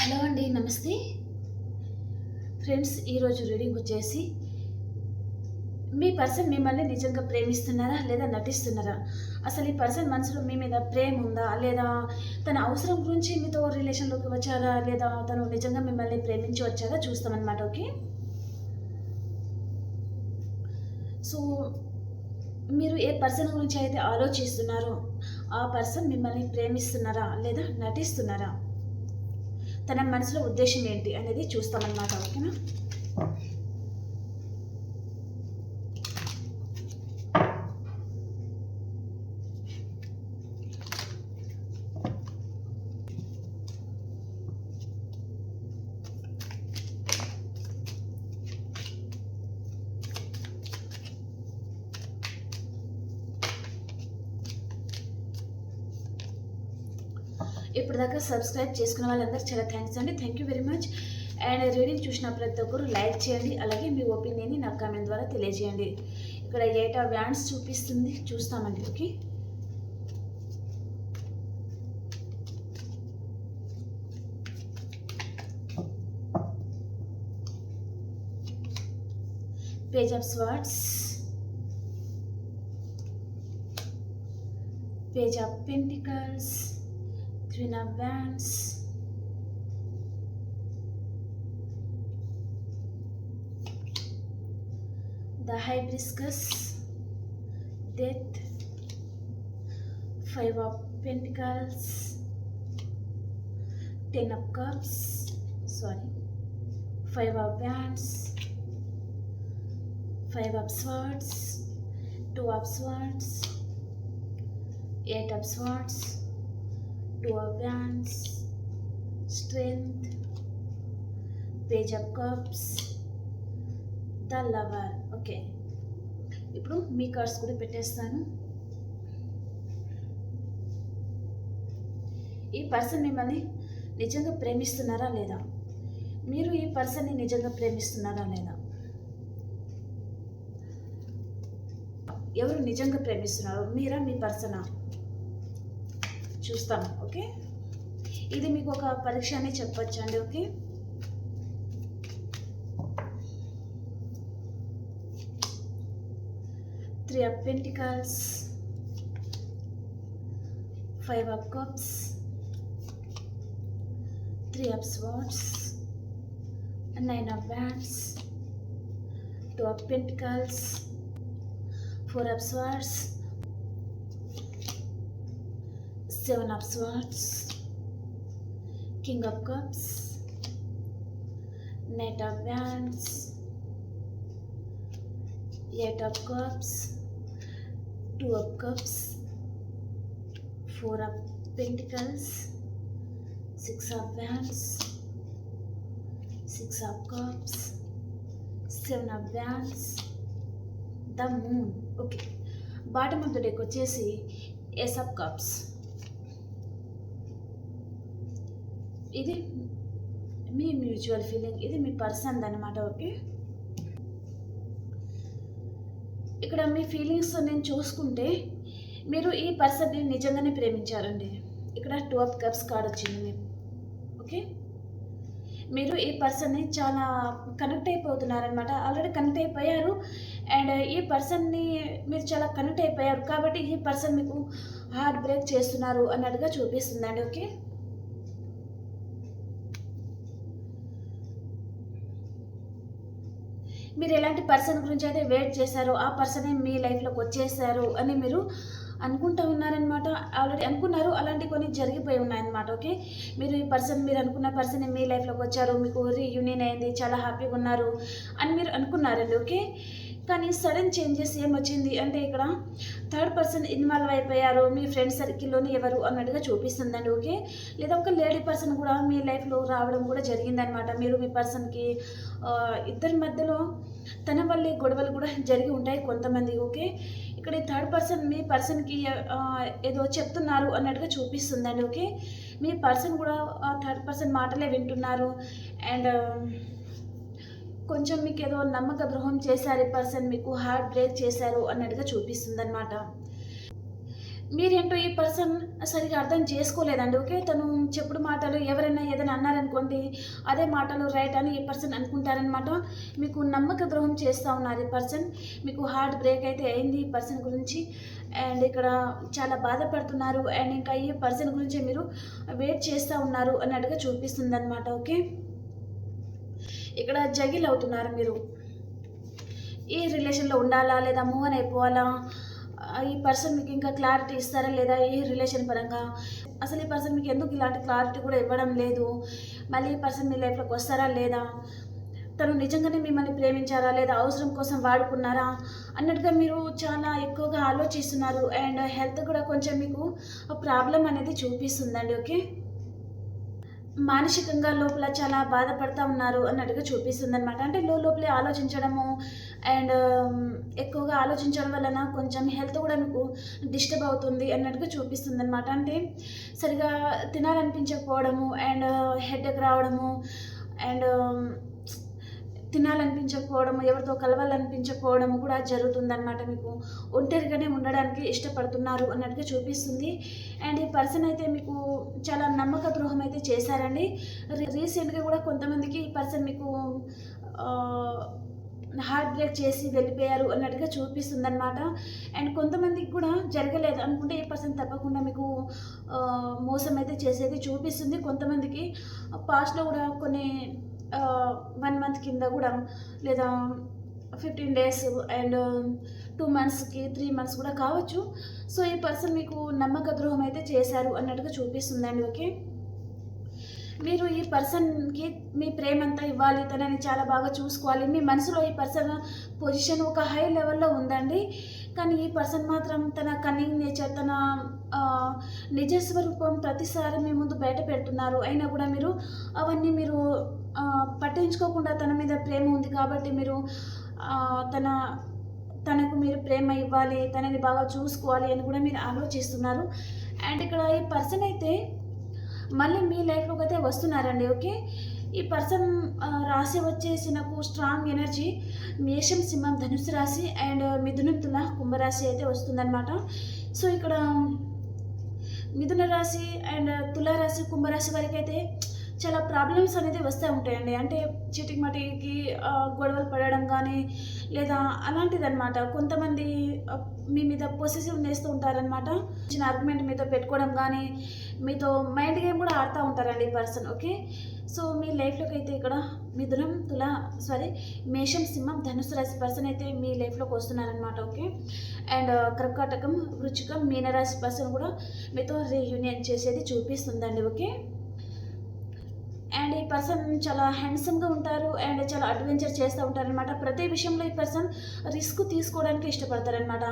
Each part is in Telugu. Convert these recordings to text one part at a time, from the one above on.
హలో అండి నమస్తే ఫ్రెండ్స్ ఈరోజు రీడింగ్ వచ్చేసి మీ పర్సన్ మిమ్మల్ని నిజంగా ప్రేమిస్తున్నారా లేదా నటిస్తున్నారా అసలు ఈ పర్సన్ మనసులో మీ మీద ప్రేమ ఉందా లేదా తన అవసరం గురించి మీతో రిలేషన్లోకి వచ్చారా లేదా తను నిజంగా మిమ్మల్ని ప్రేమించి వచ్చారా చూస్తామన్నమాట ఓకే సో మీరు ఏ పర్సన్ గురించి అయితే ఆలోచిస్తున్నారో ఆ పర్సన్ మిమ్మల్ని ప్రేమిస్తున్నారా లేదా నటిస్తున్నారా తన మనసులో ఉద్దేశం ఏంటి అనేది చూస్తామన్నమాట ఓకేనా ఇప్పటిదాకా సబ్స్క్రైబ్ చేసుకున్న వాళ్ళందరూ చాలా థ్యాంక్స్ అండి thank you very much and reading చూసిన ప్రతి ఒక్కరు లైక్ చేయండి అలాగే మీ ఒపీనియన్ని నాకు కామెంట్ ద్వారా తెలియజేయండి ఇక్కడ ఏటా వ్యాండ్స్ చూపిస్తుంది చూస్తామండి okay page of swords page of pentacles In advance, The hibiscus, death, five of pentacles, ten of cups, sorry, five of wands, five of swords, two of swords, eight of swords, to organs, strength, page of cups, the lover. Okay. ఇప్పుడు మీ కార్డ్స్ కూడా పెట్టేస్తాను ఈ పర్సన్ మిమ్మల్ని నిజంగా ప్రేమిస్తున్నారా లేదా మీరు ఈ పర్సన్ని నిజంగా ప్రేమిస్తున్నారా లేదా ఎవరు నిజంగా ప్రేమిస్తున్నారు మీరా మీ పర్సనా చూస్తాం ఓకే ఇది మీకు ఒక పరీక్ష అనే చెప్పచ్చు okay three of pentacles five of cups three of swords nine of wands two of pentacles four of swords Seven of Swords, King of Cups, Knight of Wands, Eight of Cups, Two of Cups, Four of Pentacles, Six of Wands, Six of Cups, Seven of Wands, the Moon. Okay, bottom of the deck, Ace of Cups. ఇది మీ మ్యూచువల్ ఫీలింగ్ ఇది మీ పర్సన్ అనమాట ఓకే ఇక్కడ మీ ఫీలింగ్స్ నేను చూసుకుంటే మీరు ఈ పర్సన్ని నిజంగానే ప్రేమించారండి ఇక్కడ టూ ఆఫ్ కప్స్ కార్డ్ వచ్చింది మేము ఓకే మీరు ఈ పర్సన్ని చాలా కనెక్ట్ అయిపోతున్నారనమాట ఆల్రెడీ కనెక్ట్ అయిపోయారు అండ్ ఈ పర్సన్ని మీరు చాలా కనెక్ట్ అయిపోయారు కాబట్టి ఈ పర్సన్ మీకు హార్ట్ బ్రేక్ చేస్తున్నారు అన్నట్టుగా చూపిస్తుందండి ఓకే మీరు ఎలాంటి పర్సన్ గురించి అయితే వెయిట్ చేశారో ఆ పర్సనే మీ లైఫ్లోకి వచ్చేసారు అని మీరు అనుకుంటూ ఉన్నారనమాట ఆల్రెడీ అనుకున్నారు అలాంటి కొన్ని జరిగిపోయి ఉన్నాయన్నమాట ఓకే మీరు ఈ పర్సన్ మీరు అనుకున్న పర్సన్ మీ లైఫ్లోకి వచ్చారు మీకు రీయూనియన్ అయింది చాలా హ్యాపీగా ఉన్నారు అని మీరు అనుకున్నారండి ఓకే కానీ సడన్ చేంజెస్ ఏమొచ్చింది అంటే ఇక్కడ థర్డ్ పర్సన్ ఇన్వాల్వ్ అయిపోయారు మీ ఫ్రెండ్ సర్కిల్లోని ఎవరు అన్నట్టుగా చూపిస్తుందండి ఓకే లేదా ఒక లేడీ పర్సన్ కూడా మీ లైఫ్లో రావడం కూడా జరిగిందనమాట మీరు మీ పర్సన్కి ఇద్దరి మధ్యలో తన వల్లే గొడవలు కూడా జరిగి ఉంటాయి కొంతమంది ఓకే ఇక్కడ ఈ థర్డ్ పర్సన్ మీ పర్సన్కి ఏదో చెప్తున్నారు అన్నట్టుగా చూపిస్తుందండి ఓకే మీ పర్సన్ కూడా థర్డ్ పర్సన్ మాటలే వింటున్నారు అండ్ కొంచెం మీకు ఏదో నమ్మక ద్రోహం చేశారు ఈ పర్సన్ మీకు హార్ట్ బ్రేక్ చేశారు అన్నట్టుగా చూపిస్తుంది అనమాట మీరేంటో ఈ పర్సన్ సరిగా అర్థం చేసుకోలేదండి ఓకే తను చెప్పుడు మాటలు ఎవరైనా ఏదైనా అన్నారనుకోండి అదే మాటలు రైట్ అని ఈ పర్సన్ అనుకుంటారనమాట మీకు నమ్మక ద్రోహం చేస్తూ ఉన్నారు ఈ పర్సన్ మీకు హార్ట్ బ్రేక్ అయితే అయింది ఈ పర్సన్ గురించి అండ్ ఇక్కడ చాలా బాధపడుతున్నారు అండ్ ఇంకా ఈ పర్సన్ గురించి మీరు వెయిట్ చేస్తూ ఉన్నారు అన్నట్టుగా చూపిస్తుంది అనమాట ఓకే ఇక్కడ జగిల్ అవుతున్నారు మీరు ఈ రిలేషన్లో ఉండాలా లేదా మూవ్ అని అయిపోవాలా ఈ పర్సన్ మీకు ఇంకా క్లారిటీ ఇస్తారా లేదా ఏ రిలేషన్ పరంగా అసలు ఈ పర్సన్ మీకు ఎందుకు ఇలాంటి క్లారిటీ కూడా ఇవ్వడం లేదు మళ్ళీ ఈ పర్సన్ మీ లైఫ్లోకి వస్తారా లేదా తను నిజంగానే మిమ్మల్ని ప్రేమించారా లేదా అవసరం కోసం వాడుకున్నారా అన్నట్టుగా మీరు చాలా ఎక్కువగా ఆలోచిస్తున్నారు అండ్ హెల్త్ కూడా కొంచెం మీకు ప్రాబ్లం అనేది చూపిస్తుందండి ఓకే మానసికంగా లోపల చాలా బాధపడతా ఉన్నారు అన్నట్టుగా చూపిస్తుంది అనమాట అంటే లో లోపలే ఆలోచించడము అండ్ ఎక్కువగా ఆలోచించడం వలన కొంచెం హెల్త్ కూడా మీకు డిస్టర్బ్ అవుతుంది అన్నట్టుగా చూపిస్తుంది అనమాట అంటే సరిగా తినాలనిపించకపోవడము అండ్ హెడ్ఎక్ రావడము అండ్ తినాలనిపించకపోవడము ఎవరితో కలవాలనిపించకపోవడం కూడా జరుగుతుందన్నమాట మీకు ఒంటరిగానే ఉండడానికి ఇష్టపడుతున్నారు అన్నట్టుగా చూపిస్తుంది అండ్ ఈ పర్సన్ అయితే మీకు చాలా నమ్మక ద్రోహం అయితే చేశారండి రీసెంట్గా కూడా కొంతమందికి ఈ పర్సన్ మీకు హార్ట్ బ్రేక్ చేసి వెళ్ళిపోయారు అన్నట్టుగా చూపిస్తుంది అనమాట అండ్ కొంతమందికి కూడా జరగలేదు అనుకుంటే ఈ పర్సన్ తప్పకుండా మీకు మోసం అయితే చేసేది చూపిస్తుంది కొంతమందికి పాస్ట్లో కూడా కొన్ని వన్ మంత్ కింద కూడా లేదా ఫిఫ్టీన్ డేస్ అండ్ టూ మంత్స్కి త్రీ మంత్స్ కూడా కావచ్చు సో ఈ పర్సన్ మీకు నమ్మక ద్రోహం అయితే చేశారు అన్నట్టుగా చూపిస్తుందండి ఓకే మీరు ఈ పర్సన్కి మీ ప్రేమంతా ఇవ్వాలి తనని చాలా బాగా చూసుకోవాలి మీ మనసులో ఈ పర్సన్ పొజిషన్ ఒక హై లెవెల్లో ఉందండి కానీ ఈ పర్సన్ మాత్రం తన కన్నింగ్ నేచర్ తన నిజ స్వరూపం ప్రతిసారి మీ ముందు బయట పెడుతున్నారు అయినా కూడా మీరు అవన్నీ మీరు పట్టించుకోకుండా తన మీద ప్రేమ ఉంది కాబట్టి మీరు తన తనకు మీరు ప్రేమ ఇవ్వాలి తనని బాగా చూసుకోవాలి అని కూడా మీరు ఆలోచిస్తున్నారు అండ్ ఇక్కడ ఈ పర్సన్ అయితే మళ్ళీ మీ లైఫ్లోకి అయితే వస్తున్నారండి ఓకే ఈ పర్సన్ రాశి వచ్చేసి నాకు స్ట్రాంగ్ ఎనర్జీ మేషం సింహం ధనుసు రాశి అండ్ మిథునం తుల కుంభరాశి అయితే వస్తుందన్నమాట సో ఇక్కడ మిథున రాశి అండ్ తులారాశి కుంభరాశి వారికి అయితే చాలా ప్రాబ్లమ్స్ అనేది వస్తూ ఉంటాయండి అంటే చిటికి మటికి గొడవలు పడడం కానీ లేదా అలాంటిదన్నమాట కొంతమంది మీ మీద పొసిసివ్ నేస్తూ ఉంటారనమాట చిన్న ఆర్గ్యుమెంట్ మీతో పెట్టుకోవడం కానీ మీతో మైండ్ గేమ్ కూడా ఆడుతూ ఉంటారండి పర్సన్ ఓకే సో మీ లైఫ్లోకి అయితే ఇక్కడ మిథునం తుల సారీ మేషం సింహం ధనుసు రాశి పర్సన్ అయితే మీ లైఫ్లోకి వస్తున్నారనమాట ఓకే అండ్ కర్కాటకం వృచ్చికం మీనరాశి పర్సన్ కూడా మీతో రీయూనియన్ చేసేది చూపిస్తుందండి ఓకే అండ్ ఈ పర్సన్ చాలా హ్యాండ్సమ్గా ఉంటారు అండ్ చాలా అడ్వెంచర్ చేస్తూ ఉంటారనమాట ప్రతి విషయంలో ఈ పర్సన్ రిస్క్ తీసుకోవడానికి ఇష్టపడతారనమాట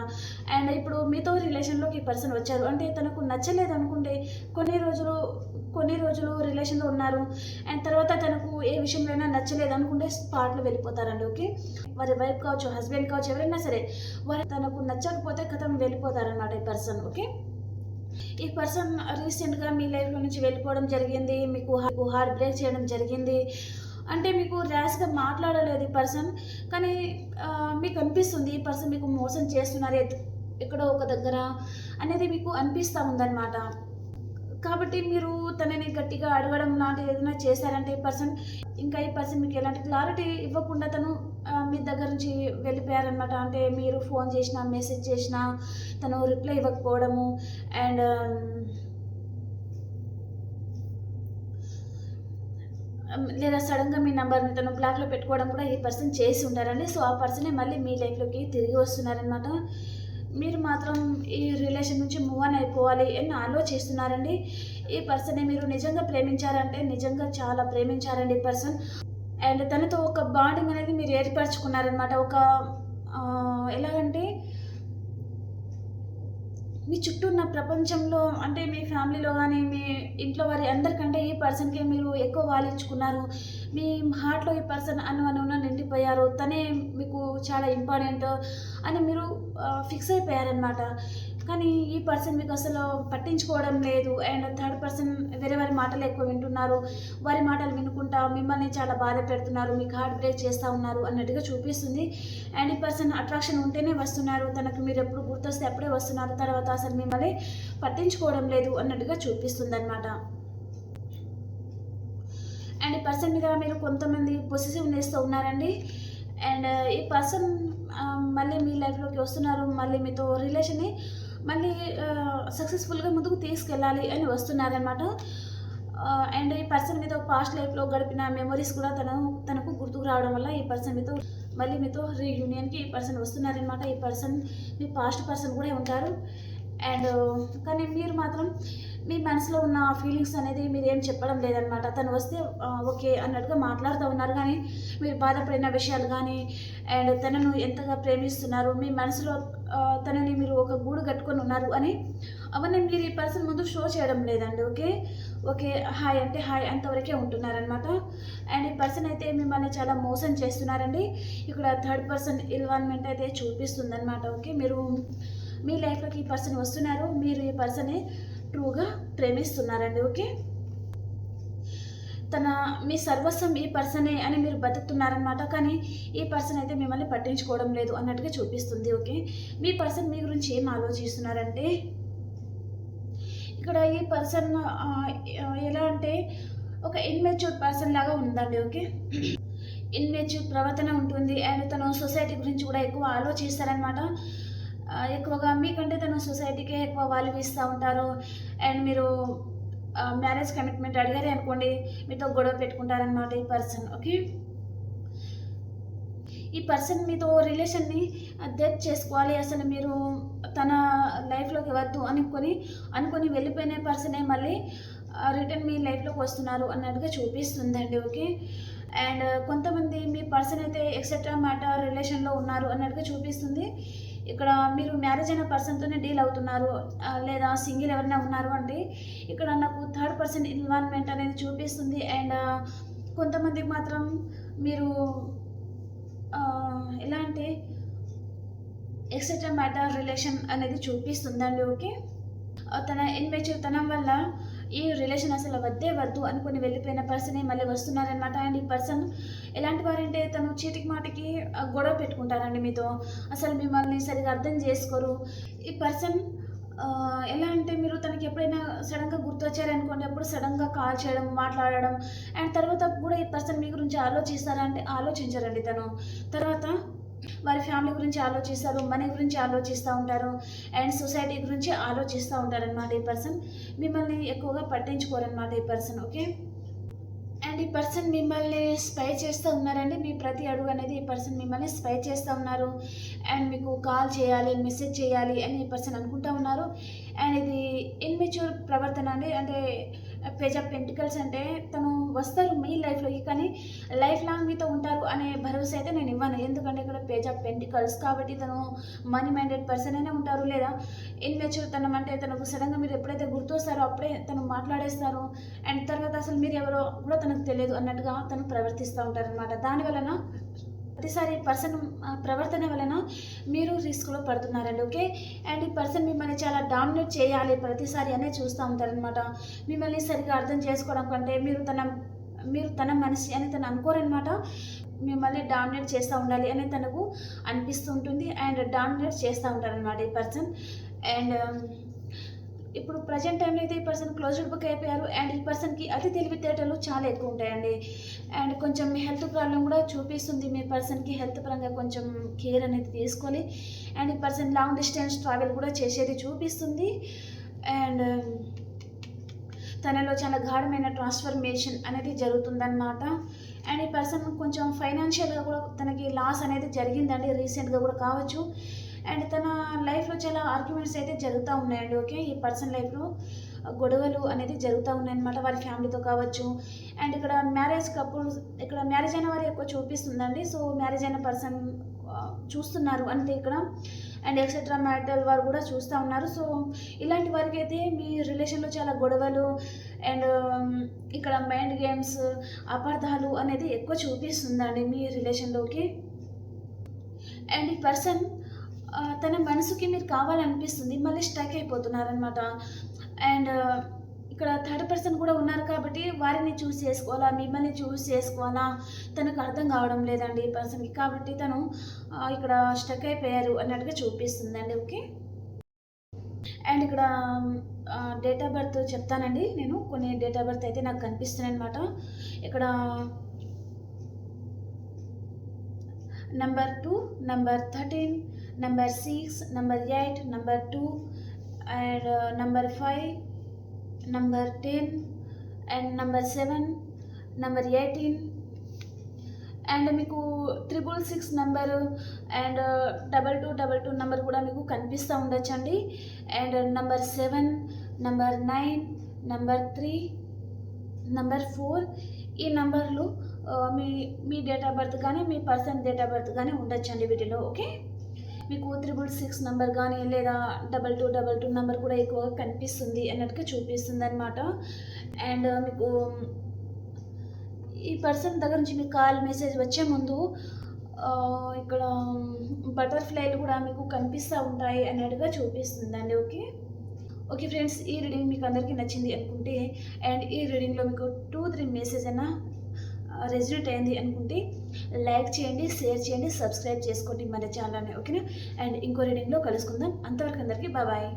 అండ్ ఇప్పుడు మీతో రిలేషన్లోకి ఈ పర్సన్ వచ్చారు అంటే తనకు నచ్చలేదు అనుకుంటే కొన్ని రోజులు కొన్ని రోజులు రిలేషన్లో ఉన్నారు అండ్ తర్వాత తనకు ఏ విషయంలోనైనా నచ్చలేదు అనుకుంటే పాటలు వెళ్ళిపోతారండి ఓకే వారి వైఫ్ కావచ్చు హస్బెండ్ కావచ్చు ఎవరైనా సరే వారు తనకు నచ్చకపోతే కథం వెళ్ళిపోతారనమాట ఈ పర్సన్ ఓకే ఈ పర్సన్ రీసెంట్గా మీ లైఫ్లో నుంచి వెళ్ళిపోవడం జరిగింది మీకు హార్ట్ బ్రేక్ చేయడం జరిగింది అంటే మీకు ర్యాష్గా మాట్లాడలేదు ఈ పర్సన్ కానీ మీకు అనిపిస్తుంది ఈ పర్సన్ మీకు మోసం చేస్తున్నారు ఎక్కడో ఒక దగ్గర అనేది మీకు అనిపిస్తూ ఉందన్నమాట కాబట్టి మీరు తనని గట్టిగా అడగడం లాంటిది ఏదైనా చేశారంటే ఈ పర్సన్ ఇంకా ఈ పర్సన్ మీకు ఎలాంటి క్లారిటీ ఇవ్వకుండా తను మీ దగ్గర నుంచి వెళ్ళిపోయారనమాట అంటే మీరు ఫోన్ చేసినా మెసేజ్ చేసినా తను రిప్లై ఇవ్వకపోవడము అండ్ లేదా సడన్గా మీ నెంబర్ని తను బ్లాక్లో పెట్టుకోవడం కూడా ఈ పర్సన్ చేసి ఉంటారండి సో ఆ పర్సనే మళ్ళీ మీ లైఫ్లోకి తిరిగి వస్తున్నారనమాట మీరు మాత్రం ఈ రిలేషన్ నుంచి మూవ్ ఆన్ అయిపోవాలి అని ఆలోచిస్తున్నారండి ఈ పర్సన్ని మీరు నిజంగా ప్రేమించారంటే నిజంగా చాలా ప్రేమించారండి ఈ పర్సన్ అండ్ తనతో ఒక బాండింగ్ అనేది మీరు ఏర్పరచుకున్నారనమాట ఒక ఎలాగంటే మీ చుట్టూ ఉన్న ప్రపంచంలో అంటే మీ ఫ్యామిలీలో కానీ మీ ఇంట్లో వారి అందరికంటే ఈ పర్సన్కే మీరు ఎక్కువ ఇచ్చుకున్నారు మీ హార్ట్లో ఈ పర్సన్ అను అను నిండిపోయారు తనే మీకు చాలా ఇంపార్టెంట్ అని మీరు ఫిక్స్ అయిపోయారనమాట కానీ ఈ పర్సన్ మీకు అసలు పట్టించుకోవడం లేదు అండ్ థర్డ్ పర్సన్ వేరే వారి మాటలు ఎక్కువ వింటున్నారు వారి మాటలు వినుకుంటా మిమ్మల్ని చాలా బాధ పెడుతున్నారు మీకు హార్ట్ బ్రేక్ చేస్తూ ఉన్నారు అన్నట్టుగా చూపిస్తుంది అండ్ ఈ పర్సన్ అట్రాక్షన్ ఉంటేనే వస్తున్నారు తనకు మీరు ఎప్పుడు గుర్తొస్తే అప్పుడే వస్తున్నారు తర్వాత అసలు మిమ్మల్ని పట్టించుకోవడం లేదు అన్నట్టుగా చూపిస్తుంది అనమాట అండ్ ఈ పర్సన్ మీద మీరు కొంతమంది పొసిసివ్నెస్ ఉన్నారండి అండ్ ఈ పర్సన్ మళ్ళీ మీ లైఫ్లోకి వస్తున్నారు మళ్ళీ మీతో రిలేషన్ని మళ్ళీ సక్సెస్ఫుల్గా ముందుకు తీసుకెళ్ళాలి అని వస్తున్నారనమాట అండ్ ఈ పర్సన్ మీతో పాస్ట్ లైఫ్లో గడిపిన మెమరీస్ కూడా తను తనకు గుర్తుకు రావడం వల్ల ఈ పర్సన్ మీతో మళ్ళీ మీతో రీయూనియన్కి ఈ పర్సన్ వస్తున్నారనమాట ఈ పర్సన్ మీ పాస్ట్ పర్సన్ కూడా ఉంటారు అండ్ కానీ మీరు మాత్రం మీ మనసులో ఉన్న ఫీలింగ్స్ అనేది మీరు ఏం చెప్పడం లేదనమాట తను వస్తే ఓకే అన్నట్టుగా మాట్లాడుతూ ఉన్నారు కానీ మీరు బాధపడిన విషయాలు కానీ అండ్ తనను ఎంతగా ప్రేమిస్తున్నారు మీ మనసులో తనని మీరు ఒక గూడు కట్టుకొని ఉన్నారు అని అవన్నీ మీరు ఈ పర్సన్ ముందు షో చేయడం లేదండి ఓకే ఓకే హాయ్ అంటే హాయ్ అంతవరకే ఉంటున్నారనమాట అండ్ ఈ పర్సన్ అయితే మిమ్మల్ని చాలా మోసం చేస్తున్నారండి ఇక్కడ థర్డ్ పర్సన్ ఇన్వాల్వ్మెంట్ అయితే చూపిస్తుందన్నమాట ఓకే మీరు మీ లైఫ్లోకి ఈ పర్సన్ వస్తున్నారు మీరు ఈ పర్సన్ని ట్రూగా ప్రేమిస్తున్నారండి ఓకే తన మీ సర్వస్వం ఈ పర్సనే అని మీరు బతుకుతున్నారనమాట కానీ ఈ పర్సన్ అయితే మిమ్మల్ని పట్టించుకోవడం లేదు అన్నట్టుగా చూపిస్తుంది ఓకే మీ పర్సన్ మీ గురించి ఏం ఆలోచిస్తున్నారంటే ఇక్కడ ఈ పర్సన్ ఎలా అంటే ఒక ఇన్మెచ్యూర్ పర్సన్ లాగా ఉందండి ఓకే ఇన్మెచ్యూర్ ప్రవర్తన ఉంటుంది అండ్ తను సొసైటీ గురించి కూడా ఎక్కువ ఆలోచిస్తారనమాట ఎక్కువగా మీకంటే తను సొసైటీకే ఎక్కువ వాల్యూ ఇస్తూ ఉంటారు అండ్ మీరు మ్యారేజ్ కమిట్మెంట్ అడిగారే అనుకోండి మీతో గొడవ పెట్టుకుంటారనమాట ఈ పర్సన్ ఓకే ఈ పర్సన్ మీతో రిలేషన్ని డెత్ చేసుకోవాలి అసలు మీరు తన లైఫ్లోకి వద్దు అనుకొని అనుకొని వెళ్ళిపోయిన పర్సనే మళ్ళీ రిటర్న్ మీ లైఫ్లోకి వస్తున్నారు అన్నట్టుగా చూపిస్తుందండి ఓకే అండ్ కొంతమంది మీ పర్సన్ అయితే ఎక్సెట్రా మాట రిలేషన్లో ఉన్నారు అన్నట్టుగా చూపిస్తుంది ఇక్కడ మీరు మ్యారేజ్ అయిన పర్సన్తోనే డీల్ అవుతున్నారు లేదా సింగిల్ ఎవరైనా ఉన్నారు అంటే ఇక్కడ నాకు థర్డ్ పర్సన్ ఇన్వాల్వ్మెంట్ అనేది చూపిస్తుంది అండ్ కొంతమందికి మాత్రం మీరు ఎలా అంటే ఎక్సెట్రా మ్యాటర్ రిలేషన్ అనేది చూపిస్తుందండి ఓకే తన ఇన్మెచ్యూర్ తనం వల్ల ఈ రిలేషన్ అసలు వద్దే వద్దు అనుకుని వెళ్ళిపోయిన పర్సనే మళ్ళీ వస్తున్నారనమాట అండ్ ఈ పర్సన్ ఎలాంటి వారంటే తను చీటికి మాటికి గొడవ పెట్టుకుంటారండి మీతో అసలు మిమ్మల్ని సరిగా అర్థం చేసుకోరు ఈ పర్సన్ ఎలా అంటే మీరు తనకి ఎప్పుడైనా సడన్గా గుర్తొచ్చారనుకోండి అప్పుడు సడన్గా కాల్ చేయడం మాట్లాడడం అండ్ తర్వాత కూడా ఈ పర్సన్ మీ గురించి ఆలోచిస్తారా అంటే ఆలోచించారండి తను తర్వాత వారి ఫ్యామిలీ గురించి ఆలోచిస్తారు మనీ గురించి ఆలోచిస్తూ ఉంటారు అండ్ సొసైటీ గురించి ఆలోచిస్తూ అనమాట ఈ పర్సన్ మిమ్మల్ని ఎక్కువగా పట్టించుకోరనమాట ఈ పర్సన్ ఓకే అండ్ ఈ పర్సన్ మిమ్మల్ని స్పై చేస్తూ ఉన్నారండి మీ ప్రతి అడుగు అనేది ఈ పర్సన్ మిమ్మల్ని స్పై చేస్తూ ఉన్నారు అండ్ మీకు కాల్ చేయాలి మెసేజ్ చేయాలి అని ఈ పర్సన్ అనుకుంటూ ఉన్నారు అండ్ ఇది ఇన్మెచ్యూర్ ప్రవర్తన అండి అంటే పేజ్ ఆఫ్ పెంటికల్స్ అంటే తను వస్తారు మీ లైఫ్లోకి కానీ లైఫ్ లాంగ్ మీతో ఉంటారు అనే భరోసా అయితే నేను ఇవ్వను ఎందుకంటే ఇక్కడ పేజ్ ఆఫ్ పెంటికల్స్ కాబట్టి తను మనీ మైండెడ్ పర్సన్ అయినా ఉంటారు లేదా ఇన్మెచ్యూర్ తనం అంటే తనకు సడన్గా మీరు ఎప్పుడైతే గుర్తొస్తారో అప్పుడే తను మాట్లాడేస్తారు అండ్ తర్వాత అసలు మీరు ఎవరో కూడా తనకు తెలియదు అన్నట్టుగా తను ప్రవర్తిస్తూ ఉంటారనమాట దానివలన ప్రతిసారి పర్సన్ ప్రవర్తన వలన మీరు రిస్క్లో పడుతున్నారండి ఓకే అండ్ ఈ పర్సన్ మిమ్మల్ని చాలా డామినేట్ చేయాలి ప్రతిసారి అనే చూస్తూ ఉంటారనమాట మిమ్మల్ని సరిగ్గా అర్థం చేసుకోవడం కంటే మీరు తన మీరు తన మనిషి అని తను అనుకోరనమాట మిమ్మల్ని డామినేట్ చేస్తూ ఉండాలి అని తనకు అనిపిస్తుంటుంది అండ్ డామినేట్ చేస్తూ ఉంటారనమాట ఈ పర్సన్ అండ్ ప్రజెంట్ టైంలో అయితే ఈ పర్సన్ క్లోజ్డ్ బుక్ అయిపోయారు అండ్ ఈ పర్సన్కి అతి తెలివితేటలు చాలా ఎక్కువ ఉంటాయండి అండ్ కొంచెం హెల్త్ ప్రాబ్లం కూడా చూపిస్తుంది మీ పర్సన్కి హెల్త్ పరంగా కొంచెం కేర్ అనేది తీసుకొని అండ్ ఈ పర్సన్ లాంగ్ డిస్టెన్స్ ట్రావెల్ కూడా చేసేది చూపిస్తుంది అండ్ తనలో చాలా గాఢమైన ట్రాన్స్ఫర్మేషన్ అనేది జరుగుతుందన్నమాట అండ్ ఈ పర్సన్ కొంచెం ఫైనాన్షియల్గా కూడా తనకి లాస్ అనేది జరిగిందండి రీసెంట్గా కూడా కావచ్చు అండ్ తన లైఫ్లో చాలా ఆర్గ్యుమెంట్స్ అయితే జరుగుతూ ఉన్నాయండి ఓకే ఈ పర్సన్ లైఫ్లో గొడవలు అనేది జరుగుతూ ఉన్నాయన్నమాట వారి ఫ్యామిలీతో కావచ్చు అండ్ ఇక్కడ మ్యారేజ్ కపుల్స్ ఇక్కడ మ్యారేజ్ అయిన వారు ఎక్కువ చూపిస్తుందండి సో మ్యారేజ్ అయిన పర్సన్ చూస్తున్నారు అంతే ఇక్కడ అండ్ ఎక్సెట్రా మ్యాటల్ వారు కూడా చూస్తూ ఉన్నారు సో ఇలాంటి వారికి అయితే మీ రిలేషన్లో చాలా గొడవలు అండ్ ఇక్కడ మైండ్ గేమ్స్ అపార్థాలు అనేది ఎక్కువ చూపిస్తుందండి మీ రిలేషన్లోకి అండ్ ఈ పర్సన్ తన మనసుకి మీరు కావాలనిపిస్తుంది మళ్ళీ స్ట్రక్ అయిపోతున్నారనమాట అండ్ ఇక్కడ థర్డ్ పర్సన్ కూడా ఉన్నారు కాబట్టి వారిని చూస్ చేసుకోవాలా మిమ్మల్ని చూస్ చేసుకోవాలా తనకు అర్థం కావడం లేదండి ఈ పర్సన్కి కాబట్టి తను ఇక్కడ స్టక్ అయిపోయారు అన్నట్టుగా చూపిస్తుందండి ఓకే అండ్ ఇక్కడ డేట్ ఆఫ్ బర్త్ చెప్తానండి నేను కొన్ని డేట్ ఆఫ్ బర్త్ అయితే నాకు కనిపిస్తున్నాయి అనమాట ఇక్కడ number two number thirteen number six number eight number two and number five number ten and number seven number eighteen and మీకు triple six number and double two double two number కూడా మీకు కనిపిస్తూ ఉండొచ్చండి and number seven number nine number three number four ఈ నెంబర్లు uh, మీ మీ డేట్ ఆఫ్ బర్త్ కానీ మీ పర్సన్ డేట్ ఆఫ్ బర్త్ కానీ ఉండొచ్చండి వీటిలో ఓకే మీకు త్రిబుల్ సిక్స్ నెంబర్ కానీ లేదా double two double two number కూడా ఎక్కువగా కనిపిస్తుంది అన్నట్టుగా చూపిస్తుంది అనమాట అండ్ uh, మీకు ఈ పర్సన్ దగ్గర నుంచి మీకు కాల్ మెసేజ్ వచ్చే ముందు uh, ఇక్కడ బటర్ఫ్లైలు um, కూడా మీకు కనిపిస్తూ ఉంటాయి అన్నట్టుగా చూపిస్తుందండి ఓకే ఓకే ఫ్రెండ్స్ ఈ రీడింగ్ మీకు అందరికీ నచ్చింది అనుకుంటే అండ్ ఈ రీడింగ్లో మీకు టూ త్రీ మెసేజ్ అయినా రిజల్ట్ అయింది అనుకుంటే లైక్ చేయండి షేర్ చేయండి సబ్స్క్రైబ్ చేసుకోండి మన ఛానల్ని ఓకేనా అండ్ ఇంకో రీడింగ్లో కలుసుకుందాం అంతవరకు అందరికీ బాబాయ్